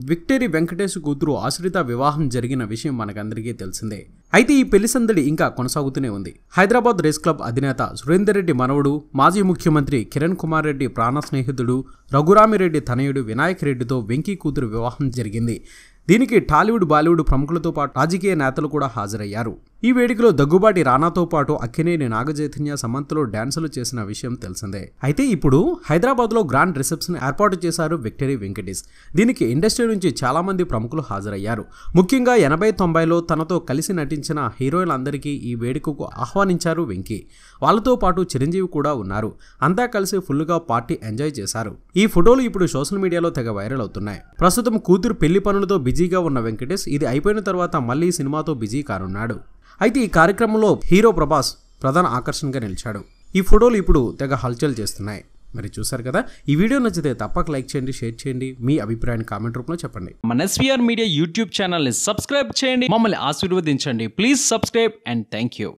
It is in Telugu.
విక్టరీ వెంకటేష్ కూతురు ఆశ్రిత వివాహం జరిగిన విషయం మనకందరికీ తెలిసిందే. అయితే ఈ పెళ్ళి సందడి ఇంకా కొనసాగుతూనే ఉంది. హైదరాబాద్ రేస్ క్లబ్ అధినేత సురేందర్ రెడ్డి మనవడు మాజీ ముఖ్యమంత్రి కిరణ్ కుమార్ రెడ్డి ప్రాణ స్నేహితుడు రఘురామిరెడ్డి తనయుడు వినాయక్ రెడ్డితో వెంకీ కూతురు వివాహం జరిగింది. దీనికి టాలీవుడ్ బాలీవుడ్ ప్రముఖులతో పాటు రాజకీయ నేతలు కూడా హాజరయ్యారు. ఈ వేడుకలో దగ్గుబాటి రానాతో పాటు అక్కినేని నాగచైతన్య సమంతలో డాన్సులు చేసిన విషయం తెలిసిందే. అయితే ఇప్పుడు హైదరాబాద్లో గ్రాండ్ రిసెప్షన్ ఏర్పాటు చేశారు విక్టరీ వెంకటేష్. దీనికి ఇండస్ట్రీ నుంచి చాలామంది ప్రముఖులు హాజరయ్యారు. ముఖ్యంగా ఎనభై తొంభైలో తనతో కలిసి నటించిన హీరోయిన్లందరికీ ఈ వేడుకకు ఆహ్వానించారు వెంకీ. వాళ్ళతో పాటు చిరంజీవి కూడా ఉన్నారు. అంతా కలిసి ఫుల్గా పార్టీ ఎంజాయ్ చేశారు. ఈ ఫోటోలు ఇప్పుడు సోషల్ మీడియాలో తెగ వైరల్ అవుతున్నాయి. ప్రస్తుతం కూతురు పెళ్ళి పనులతో బిజీగా ఉన్న వెంకటేష్ ఇది అయిపోయిన తర్వాత మళ్ళీ సినిమాతో బిజీ కానున్నాడు. అయితే ఈ కార్యక్రమంలో హీరో ప్రభాస్ ప్రధాన ఆకర్షణగా నిలిచాడు. ఈ ఫోటోలు ఇప్పుడు తెగ హల్చల్ చేస్తున్నాయి. మరి చూసారు కదా? ఈ వీడియో నచ్చితే తప్పక లైక్ చేయండి షేర్ చేయండి. మీ అభిప్రాయాన్ని కామెంట్ రూపంలో చెప్పండి. మన ఎస్వీఆర్ మీడియా యూట్యూబ్ ఛానల్ని సబ్స్క్రైబ్ చేయండి. మమ్మల్ని ఆశీర్వదించండి. Please subscribe and thank you